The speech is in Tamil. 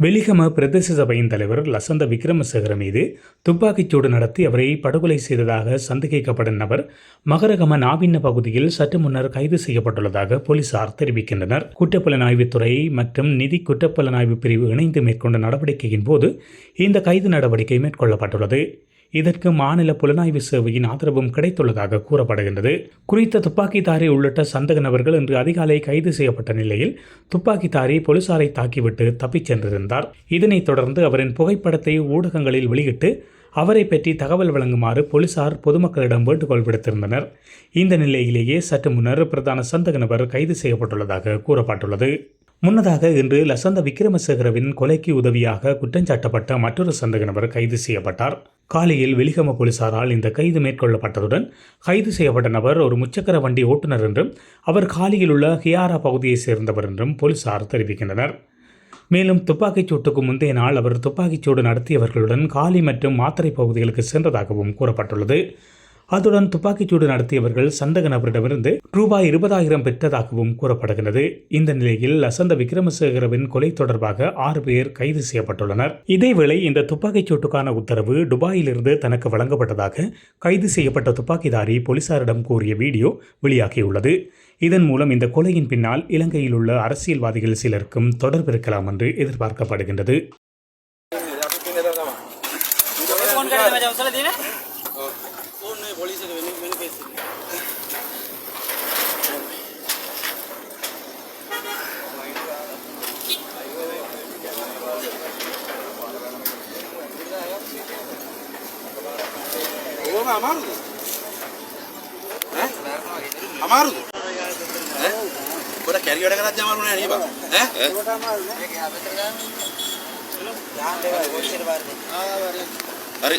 வெலிகம பிரதேச சபையின் தலைவர் லசந்த விக்ரமசேகர மீது துப்பாக்கிச்சூடு நடத்தி அவரை படுகொலை செய்ததாக சந்தேகிக்கப்படும் நபர் மகரகம நாவின்ன பகுதியில் சற்று முன்னர் கைது செய்யப்பட்டுள்ளதாக போலீசார் தெரிவிக்கின்றனர். குற்றப்புலனாய்வுத்துறை மற்றும் நிதி குற்றப்புலனாய்வு பிரிவு இணைந்து மேற்கொண்ட நடவடிக்கையின் போது இந்த கைது நடவடிக்கை மேற்கொள்ளப்பட்டுள்ளது. இதற்கு மாநில புலனாய்வு சேவையின் ஆதரவும் கிடைத்துள்ளதாக கூறப்படுகின்றது. குறித்த துப்பாக்கிதாரி உள்ளிட்ட சந்தக நபர்கள் இன்று அதிகாலை கைது செய்யப்பட்ட நிலையில் துப்பாக்கிதாரி போலீசாரை தாக்கிவிட்டு தப்பிச் சென்றிருந்தார். இதனைத் தொடர்ந்து அவரின் புகைப்படத்தை ஊடகங்களில் வெளியிட்டு அவரை பற்றி தகவல் வழங்குமாறு போலீசார் பொதுமக்களிடம் வேண்டுகோள் விடுத்திருந்தனர். இந்த நிலையிலேயே சற்று முன்னர் பிரதான சந்தக நபர் கைது செய்யப்பட்டுள்ளதாக கூறப்பட்டுள்ளது. முன்னதாக இன்று லசந்த விக்ரமசேகரவின் கொலைக்கு உதவியாக குற்றஞ்சாட்டப்பட்ட மற்றொரு சந்தக நபர் கைது செய்யப்பட்டார். காலையில் வெலிகம போலீசாரால் இந்த கைது மேற்கொள்ளப்பட்டதுடன் கைது செய்யப்பட்ட நபர் ஒரு முச்சக்கர வண்டி ஓட்டுநர் என்றும் அவர் காலியில் உள்ள ஹியாரா பகுதியைச் சேர்ந்தவர் என்றும் போலீசார் தெரிவிக்கின்றனர். மேலும் துப்பாக்கிச் சூட்டுக்கு முந்தைய நாள் அவர் துப்பாக்கிச் சூடு நடத்தியவர்களுடன் காலி மற்றும் மாத்திரை பகுதிகளுக்கு சென்றதாகவும் கூறப்பட்டுள்ளது. அத்துடன் துப்பாக்கிச்சூடு நடத்தியவர்கள் சந்தக நபரிடமிருந்து ரூபாய் இருபதாயிரம் பெற்றதாகவும் கூறப்படுகிறது இந்த நிலையில் லசந்த விக்ரமசேகரவின் கொலை தொடர்பாக ஆறு பேர் கைது செய்யப்பட்டுள்ளனர் இதேவேளை இந்த துப்பாக்கிச்சூட்டுக்கான உத்தரவு துபாயிலிருந்து தனக்கு வழங்கப்பட்டதாக கைது செய்யப்பட்ட துப்பாக்கிதாரி போலீசாரிடம் கூறிய வீடியோ வெளியாகியுள்ளது இதன் மூலம் இந்த கொலையின் பின்னால் இலங்கையில் உள்ள அரசியல்வாதிகள் சிலருக்கும் தொடர்பு இருக்கலாம் என்று எதிர்பார்க்கப்படுகின்றது ಆದರೆ ಪೊಲೀಸರು ವೆನಿ ಬೆನಿಫಿಟ್ಸಿದೆ ಅಮಾರುದು ಅಮಾರುದು ගොඩ කැරියට කරත් යමාරු නෑ නේ බං ඈ ඒකට අමාරු නේ ඒක හැබැයි ගන්න හරි